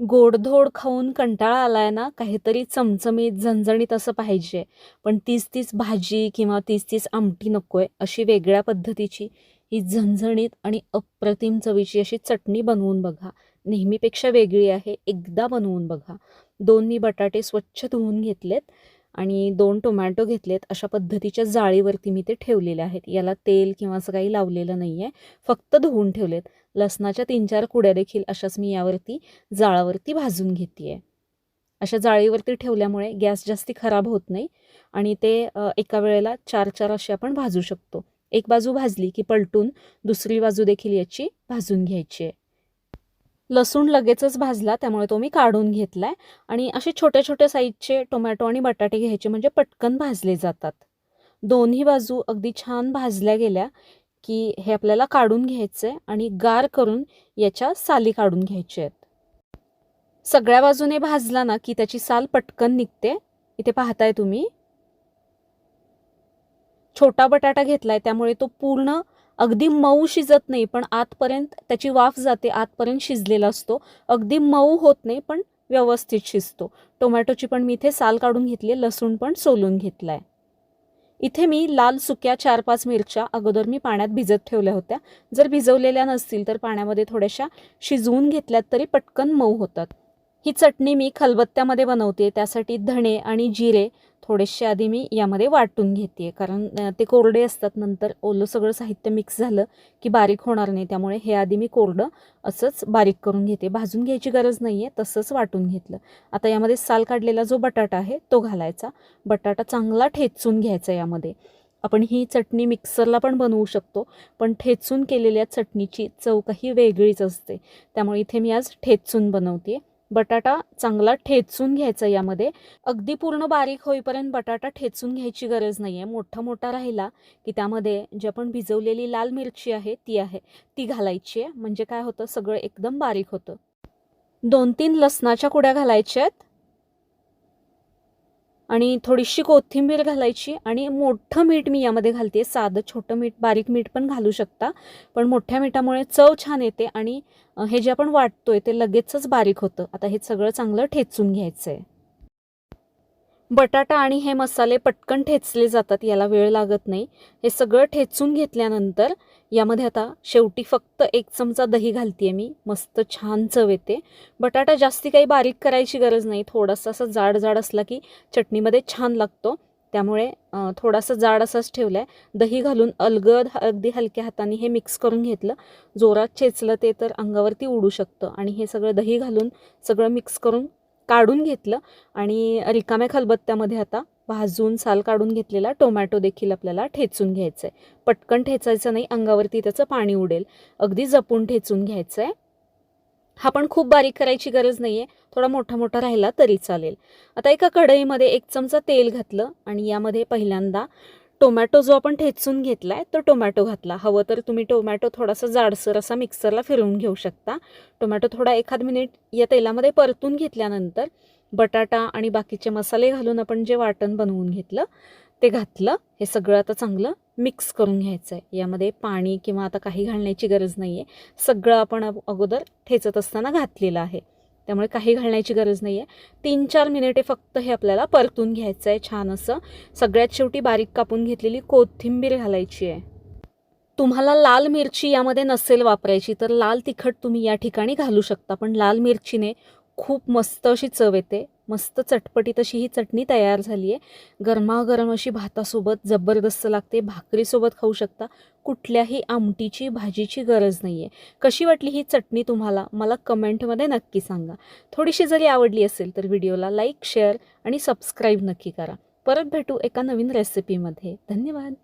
गोडधोड खाऊन कंटाळा आलाय ना काहीतरी चमचमीत झणझणीत असं पाहिजे. पण तीच तीच भाजी किंवा तीच तीच आमटी नकोय अशी वेगळ्या पद्धतीची ही झणझणीत आणि अप्रतिम चवीची अशी चटणी बनवून बघा. नेहमीपेक्षा वेगळी आहे एकदा बनवून बघा. दोन मी बटाटे स्वच्छ धुवून घेतलेत. आणि दोन टोमॅटो घेतलेत अशा पद्धतीच्या जाळीवरती मी ते ठेवलेले आहेत. याला तेल किंवा असं काही लावलेलं नाही आहे फक्त धुवून ठेवलेत. लसणाच्या तीन चार कुड्या देखील अशाच मी यावरती जाळावरती भाजून घेते आहे अशा जाळीवरती ठेवल्यामुळे गॅस जास्ती खराब होत नाही आणि ते एका वेळेला चार चार असे आपण भाजू शकतो. एक बाजू भाजली की पलटून दुसरी बाजू देखील याची भाजून घ्यायची आहे. लसूण लगेचच भाजला त्यामुळे तो मी काढून घेतला आहे आणि असे छोट्या छोट्या साईजचे टोमॅटो आणि बटाटे घ्यायचे म्हणजे पटकन भाजले जातात. दोन्ही बाजू अगदी छान भाजल्या गेल्या की हे आपल्याला काढून घ्यायचं आहे आणि गार करून याच्या साली काढून घ्यायच्या आहेत. सगळ्या बाजूने भाजला ना की त्याची साल पटकन निघते. इथे पाहताय तुम्ही. छोटा बटाटा घेतलाय त्यामुळे तो पूर्ण अगदी मऊ शिजत नाही पण आतपर्यंत त्याची वाफ जाते आतपर्यंत शिजलेला असतो. अगदी मऊ होत नाही पण व्यवस्थित शिजतो. टोमॅटोची पण मी इथे साल काढून घेतली आहे, लसूण पण सोलून घेतला आहे. इथे मी लाल सुक्या चार पाच मिरच्या अगोदर मी पाण्यात भिजत ठेवल्या होत्या. जर भिजवलेल्या नसतील तर पाण्यामध्ये थोड्याशा शिजवून घेतल्यात तरी पटकन मऊ होतात. ही चटणी मी खलबत्त्यामध्ये बनवते त्यासाठी धणे आणि जिरे थोडेसे आधी मी यामध्ये वाटून घेते कारण ते कोरडे असतात नंतर ओलं सगळं साहित्य मिक्स झालं की बारीक होणार नाही. त्यामुळे हे आधी मी कोरडं असंच बारीक करून घेते. भाजून घ्यायची गरज नाही आहे तसंच वाटून घेतलं. आता यामध्ये साल काढलेला जो बटाटा आहे तो घालायचा. बटाटा चांगला ठेचून घ्यायचा यामध्ये. आपण ही चटणी मिक्सरला पण बनवू शकतो पण ठेचून केलेल्या चटणीची चव काही वेगळीच असते. त्यामुळे इथे मी आज ठेचून बनवते बटाटा चांगला ठेचून घ्यायचा यामध्ये. अगदी पूर्ण बारीक होईपर्यंत बटाटा ठेचून घ्यायची गरज नाही आहे मोठा मोठा राहिला की त्यामध्ये जी आपण भिजवलेली लाल मिरची आहे ती आहे ती घालायची आहे. म्हणजे काय होतं? सगळं एकदम बारीक होतं. दोन तीन लसणाच्या कुड्या घालायच्या आहेत. आणि थोडीशी कोथिंबीर घालायची आणि मोठं मीठ मी यामध्ये घालते. साधं छोटं मीठ बारीक मीठ पण घालू शकता. पण मोठ्या मिठामुळे चव छान येते आणि हे जे आपण वाटतोय ते लगेचच बारीक होतं. आता हे सगळं चांगलं ठेचून घ्यायचं आहे बटाटा आणि हे मसाले पटकन ठेचले जातात याला वेळ लागत नाही. हे सगळं ठेचून घेतल्यानंतर यामध्ये आता शेवटी फक्त एक चमचा दही घालते मी. मस्त छान चव येते. बटाटा जास्ती काही बारीक करायची गरज नाही. थोडासा असं जाड जाड असला की चटणीमध्ये छान लागतो. त्यामुळे थोडासा जाड असाच ठेवला आहे दही घालून अलगद अगदी हलक्या हाताने हे मिक्स करून घेतलं. जोरात चेचलं ते तर अंगावरती उडू शकतं. आणि हे सगळं दही घालून सगळं मिक्स करून काढून घेतलं आणि रिकाम्या खलबत्त्यामध्ये आता भाजून साल काढून घेतलेला टोमॅटो देखील आपल्याला ठेचून घ्यायचा आहे. पटकन ठेचायचं नाही अंगावरती त्याचं पाणी उडेल. अगदी जपून ठेचून घ्यायचं आहे. हा पण खूप बारीक करायची गरज नाही आहे थोडा मोठा मोठा राहिला तरी चालेल. आता एका कढईमध्ये एक चमचा तेल घातलं आणि यामध्ये पहिल्यांदा टोमॅटो जो आपण ठेचून घेतला आहे तो टोमॅटो घातला. हवं तर तुम्ही टोमॅटो थोडासा जाडसर असा मिक्सरला फिरवून घेऊ शकता. टोमॅटो थोडा एखाद मिनिट या तेलामध्ये परतून घेतल्यानंतर बटाटा आणि बाकीचे मसाले घालून आपण जे वाटण बनवून घेतलं ते घातलं. हे सगळं आता चांगलं मिक्स करून घ्यायचं आहे यामध्ये पाणी किंवा आता काही घालण्याची गरज नाही आहे सगळं आपण अगोदर ठेचत असताना घातलेलं आहे. त्यामुळे काही घालण्याची गरज नाही आहे तीन चार मिनिटे फक्त हे आपल्याला परतून घ्यायचं आहे छान असं. सगळ्यात शेवटी बारीक कापून घेतलेली कोथिंबीर घालायची आहे. तुम्हाला लाल मिरची यामध्ये नसेल वापरायची तर लाल तिखट तुम्ही या ठिकाणी घालू शकता पण लाल मिरचीने खूप मस्त अशी चव येते. मस्त चटपटीत अशी ही चटणी तयार झाली आहे. गरमागरम अशी भातासोबत जबरदस्त लागते. भाकरीसोबत खाऊ शकता. कुठल्याही आमटीची भाजीची गरज नाही आहे कशी वाटली ही चटणी तुम्हाला? मला कमेंटमध्ये नक्की सांगा. थोडीशी जरी आवडली असेल तर व्हिडिओला लाईक शेअर आणि सबस्क्राईब नक्की करा. परत भेटू एका नवीन रेसिपीमध्ये धन्यवाद.